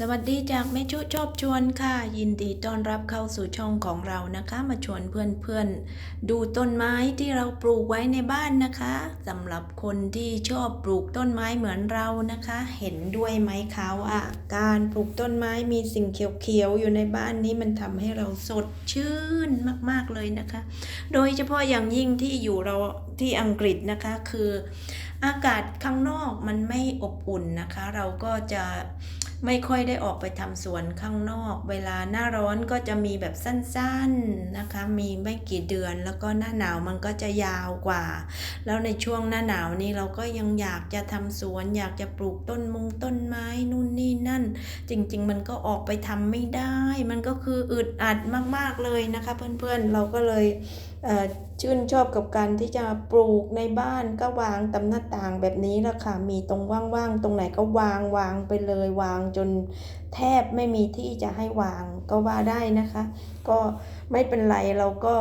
สวัสดีจากแม่ชุชอบชวนค่ะ ยินดีต้อนรับเข้าสู่ช่องของเรานะคะ มาชวนเพื่อนๆ ดูต้นไม้ที่เราปลูกไว้ในบ้านนะคะสำหรับคนที่ชอบปลูกต้นไม้เหมือนเรานะคะ เห็นด้วยไหมคะว่าการปลูกต้นไม้มีสิ่งเขียวๆอยู่ในบ้านนี้มันทำให้เราสดชื่นมากๆเลยนะคะ โดยเฉพาะอย่างยิ่งที่อยู่เราที่อังกฤษนะคะคือ อากาศข้างนอกมันไม่อบอุ่นนะคะ เราก็จะ ไม่ค่อยได้ออกไปทำสวนข้างนอก เวลาหน้าร้อนก็จะมีแบบสั้นๆนะคะ มีไม่กี่เดือนแล้วก็หน้าหนาวมันก็จะยาวกว่า แล้วในช่วงหน้าหนาวนี้เราก็ยังอยากจะทำสวน อยากจะปลูกต้นมุงต้นไม้นู่นนี่นั่น จริง ๆ มันก็ออกไปทำไม่ได้ มันก็คืออึดอัดมากๆเลยนะคะ เพื่อนๆเราก็เลย ชื่นชอบกับการที่จะปลูกในบ้านก็วางตำหน้าต่างแบบนี้ละค่ะ มีตรงว่างๆ ตรงไหนก็วางวางไปเลยวางจนแทบไม่มีที่จะให้วางก็ว่าได้นะคะ ก็ไม่เป็นไรเราก็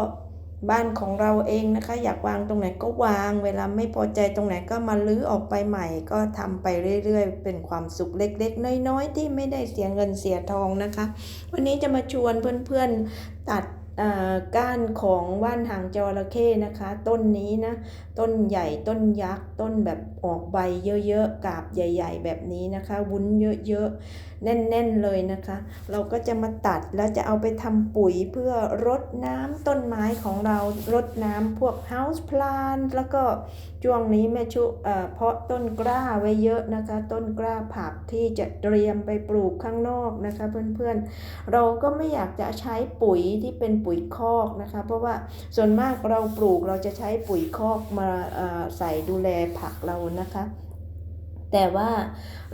บ้านของเราเองนะคะ อยากวางตรงไหนก็วาง เวลาไม่พอใจตรงไหนก็มาลื้อออกไปใหม่ ก็ทำไปเรื่อยๆ เป็นความสุขเล็กๆ น้อยๆ ที่ไม่ได้เสียเงินเสียทองนะคะ วันนี้จะมาชวนเพื่อนๆตัด ก้านของว่านหางจระเข้นะคะ ต้นนี้นะ ต้นใหญ่ต้นยักษ์ ต้นแบบออกใบเยอะๆกาบใหญ่ ๆ แบบนี้นะคะวุ้นเยอะๆแน่นๆเลยนะคะ เราก็จะมาตัดแล้วจะเอาไปทำปุ๋ยเพื่อรดน้ำต้นไม้ของเรารดน้ำพวก house plant แล้วก็ช่วงนี้แม่ชุเอ่อเพาะต้นกล้าไว้เยอะนะคะ ต้นกล้าผักที่จะเตรียมไปปลูกข้างนอกนะคะ เพื่อนๆเราก็ไม่อยากจะใช้ปุ๋ยที่เป็นปุ๋ยคอกนะคะ เพราะว่าส่วนมากเราปลูกเราจะใช้ปุ๋ยคอกมาใส่ดูแลผักเรานะคะแต่ว่า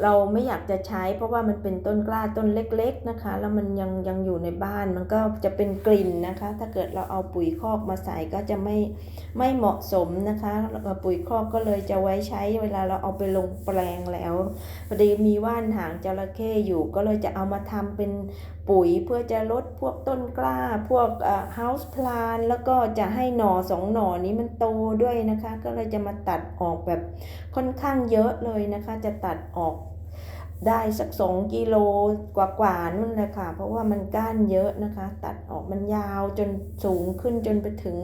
เราไม่อยากจะใช้เพราะว่ามันเป็นต้นกล้าต้นเล็ก ๆนะคะ แล้วมันยังยังอยู่ในบ้านมันก็จะเป็นกลิ่นนะคะ ถ้าเกิดเราเอาปุ๋ยคอกมาใส่ก็จะไม่ไม่เหมาะสมนะคะปุ๋ยคอกก็เลยจะไว้ใช้เวลาเราเอาไปลงแปลงแล้วพอดีมีว่านหางจระเข้อยู่ก็เลยจะเอามาทำเป็นปุ๋ยเพื่อจะลดพวกต้นกล้า พวกเอ่อ house plant แล้วก็จะให้หน่อสองหน่อนี้มันโตด้วยนะคะ ก็เลยจะมาตัดออกแบบค่อนข้างเยอะเลยนะคะ จะตัดออกได้สักสองกิโลกว่าๆนู่นแหละค่ะ เพราะว่ามันก้านเยอะนะคะ ตัดออกมันยาวจนสูงขึ้นจนไปถึง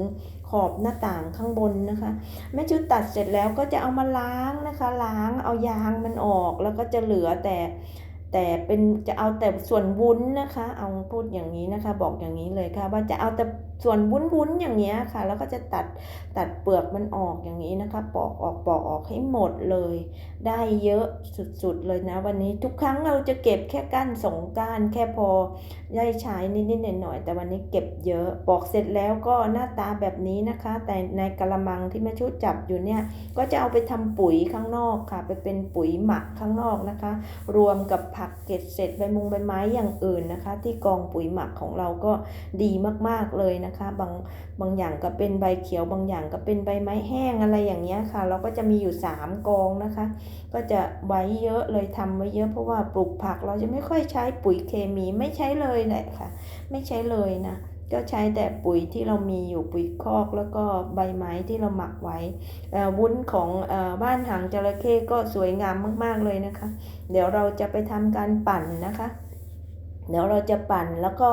ขอบหน้าต่างข้างบนนะคะแม่จุดตัดเสร็จแล้วก็จะเอามาล้างนะคะ ล้างเอายางมันออกแล้วก็จะเหลือแต่ แต่เป็นจะเอาแต่ส่วนวุ้นนะคะ เอาพูดอย่างนี้นะคะ บอกอย่างนี้เลยค่ะ ว่าจะเอาแต่ส่วนวุ้นวุ้นๆอย่างเงี้ยค่ะ แล้วก็จะตัดตัดเปลือกมันออกอย่างนี้นะคะ ปอกออกปอกออกให้หมดเลย ได้เยอะสุดๆเลยนะ วันนี้ทุกครั้งเราจะเก็บแค่ก้านสองก้านแค่พอได้ใช้นิดๆหน่อยๆแต่วันนี้เก็บเยอะปอกเสร็จแล้วก็หน้าตาแบบนี้นะคะ แต่ในกระมังที่แม่ชุดจับอยู่เนี่ย ก็จะเอาไปทำปุ๋ยข้างนอกค่ะ ไปเป็นปุ๋ยหมักข้างนอกนะคะ รวมกับผักเก็ดเสร็จใบมุงใบไม้อย่างอื่นนะคะ ที่กองปุ๋ยหมักของเราก็ดีมากๆเลยนะคะ บางบางอย่างก็เป็นใบเขียว บางอย่างก็เป็นใบไม้แห้งอะไรอย่างเงี้ยค่ะ เราก็จะมีอยู่ 3 กองนะคะ ก็จะไว้เยอะเลยทำไว้เยอะเพราะว่าปลูกผักเราจะไม่ค่อยใช้ปุ๋ยเคมีไม่ใช้เลยแหละค่ะ ไม่ใช้เลยนะ ก็ใช้แต่ปุ๋ยที่เรามีอยู่ปุ๋ยคอกแล้วก็ใบไม้ที่เราหมักไว้วุ้นของอบ้านหางจระเข้ก็สวยงามมาก ๆเลยนะคะ เดี๋ยวเราจะไปทำการปั่นนะคะเดี๋ยวเราจะปั่นแล้วก็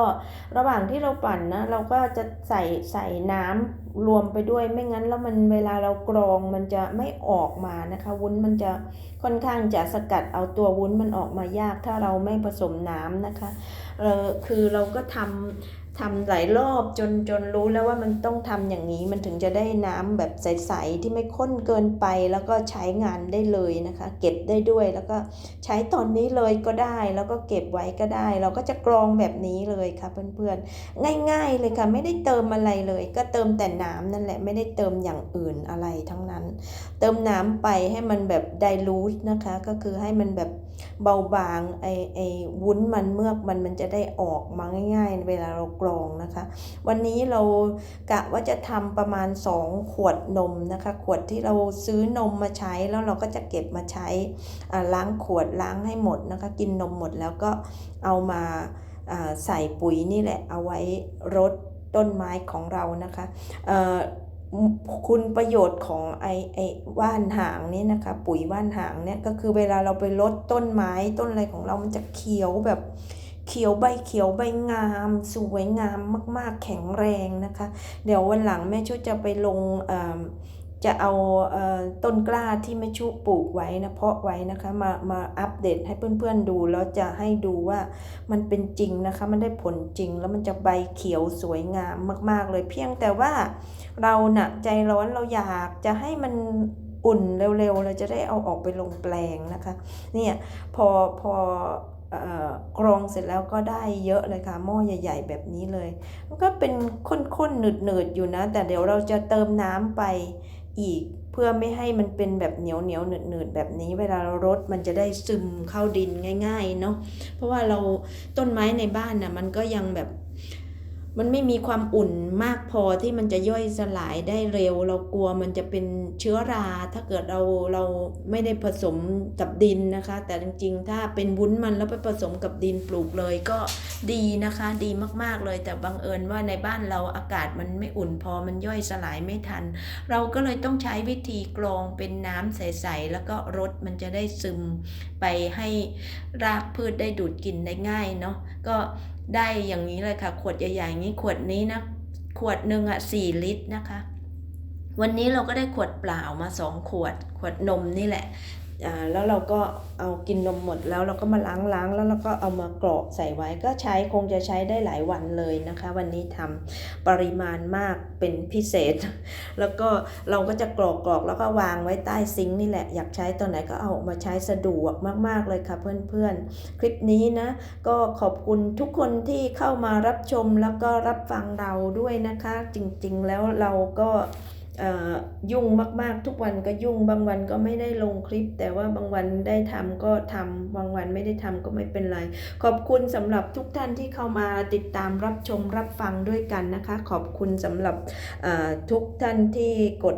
ระหว่างที่เราปั่นนะเราก็จะใส่ใส่น้ำรวมไปด้วยไม่งั้นแล้วมันเวลาเรากรองมันจะไม่ออกมานะคะ วุ้นมันจะค่อนข้างจะสกัดเอาตัววุ้นมันออกมายากถ้าเราไม่ผสมน้ำนะคะเออคือเราก็ทำ ทำหลายรอบจนจนรู้แล้วว่ามันต้องทำอย่างนี้มันถึงจะได้น้ำแบบใส ๆ ที่ไม่ข้นเกินไปแล้วก็ใช้งานได้เลยนะคะ เก็บได้ด้วยแล้วก็ใช้ตอนนี้เลยก็ได้ แล้วก็เก็บไว้ก็ได้ เราก็จะกรองแบบนี้เลยค่ะเพื่อนๆ ง่าย ๆ เลยค่ะ ไม่ได้เติมอะไรเลย ก็เติมแต่น้ำนั่นแหละไม่ได้เติมอย่างอื่นอะไรทั้งนั้น เติมน้ำไปให้มันแบบไดลูทนะคะ ก็คือให้มันแบบเบาบางไอไอวุ้นมันเมือกมันมันจะได้ออกมาง่าย ๆ เวลาเรากรองนะคะ วันนี้เรากะว่าจะทำประมาณ 2 ขวดนมนะคะ ขวดที่เราซื้อนมมาใช้แล้วเราก็จะเก็บมาใช้ล้างขวดล้างให้หมดนะคะ กินนมหมดแล้วก็เอามาใส่ปุ๋ยนี่แหละเอาไว้รดต้นไม้ของเรานะคะคุณประโยชน์ของไอไอว่านหางนี่นะคะ ปุ๋ยว่านหางเนี่ยก็คือเวลาเราไปลดต้นไม้ต้นอะไรของเรามันจะเขียวแบบ เขียวใบเขียวใบงาม สวยงามมาก ๆ แข็งแรงนะคะ เดี๋ยววันหลังแม่ชุจะไปลงเอ่อจะเอาเอ่อต้นกล้าที่แม่ชุปลูกไว้นะเพาะไว้นะคะมามาอัปเดตให้เพื่อนๆดูแล้วจะให้ดูว่ามันเป็นจริงนะคะ มันได้ผลจริงแล้วมันจะใบเขียวสวยงามมาก ๆ เลยเพียงแต่ว่าเราหน่ะใจร้อนเราอยากจะให้มันอุ่นเร็วๆ เราจะได้เอาออกไปลงแปลงนะคะ เนี่ยพอพอ กรองเสร็จแล้วก็ได้เยอะเลยค่ะหม้อใหญ่ ๆ แบบนี้เลย มันก็เป็นข้นๆหนืดๆอยู่นะ แต่เดี๋ยวเราจะเติมน้ำไปอีกเพื่อไม่ให้มันเป็นแบบเหนียวเหนียวหนืดๆแบบนี้ เวลาเรารดมันจะได้ซึมเข้าดินง่าย ๆ เนาะเพราะว่าเราต้นไม้ในบ้านน่ะมันก็ยังแบบ มันไม่มีความอุ่นมากพอที่มันจะย่อยสลายได้เร็ว เรากลัวมันจะเป็นเชื้อรา ถ้าเกิดเราเราไม่ได้ผสมกับดินนะคะ แต่จริงๆ ถ้าเป็นวุ้นมันแล้วไปผสมกับดินปลูกเลยก็ดีนะคะ ดีมากๆเลย แต่บังเอิญว่าในบ้านเราอากาศมันไม่อุ่นพอมันย่อยสลายไม่ทัน เราก็เลยต้องใช้วิธีกรองเป็นน้ำใสๆแล้วก็รดมันจะได้ซึมไปให้รากพืชได้ดูดกินได้ง่ายเนาะก็ได้อย่างนี้เลยค่ะขวดใหญ่ๆอย่างนี้ขวดนี้นะ ขวดหนึ่งอะสี่ลิตรนะคะ วันนี้เราก็ได้ขวดเปล่ามาสองขวด ขวดนมนี่แหละ แล้วเราก็เอากินนมหมดแล้วเราก็มาล้างล้างแล้วเราก็เอามากรอกใส่ไว้ก็ใช้คงจะใช้ได้หลายวันเลยนะคะ วันนี้ทำปริมาณมากเป็นพิเศษ แล้วก็เราก็จะกรอกกรอกแล้วก็วางไว้ใต้ซิงค์นี่แหละอยากใช้ตอนไหนก็เอาออกมาใช้สะดวกมาก ๆ เลยค่ะเพื่อนๆ คลิปนี้นะก็ขอบคุณทุกคนที่เข้ามารับชมแล้วก็รับฟังเราด้วยนะคะ จริงๆแล้วเราก็ ยุ่งมากๆ ทุกวันก็ยุ่งบางวันก็ไม่ได้ลงคลิป แต่ว่าบางวันได้ทำก็ทำบางวันไม่ได้ทำก็ไม่เป็นไร ขอบคุณสำหรับทุกท่านที่เข้ามาติดตามรับชมรับฟังด้วยกันนะคะ ขอบคุณสำหรับทุกท่านที่กด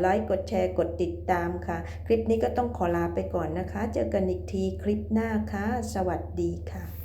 ไลค์กดแชร์กดติดตามค่ะ คลิปนี้ก็ต้องขอลาไปก่อนนะคะ เจอกันอีกทีคลิปหน้าค่ะ สวัสดีค่ะ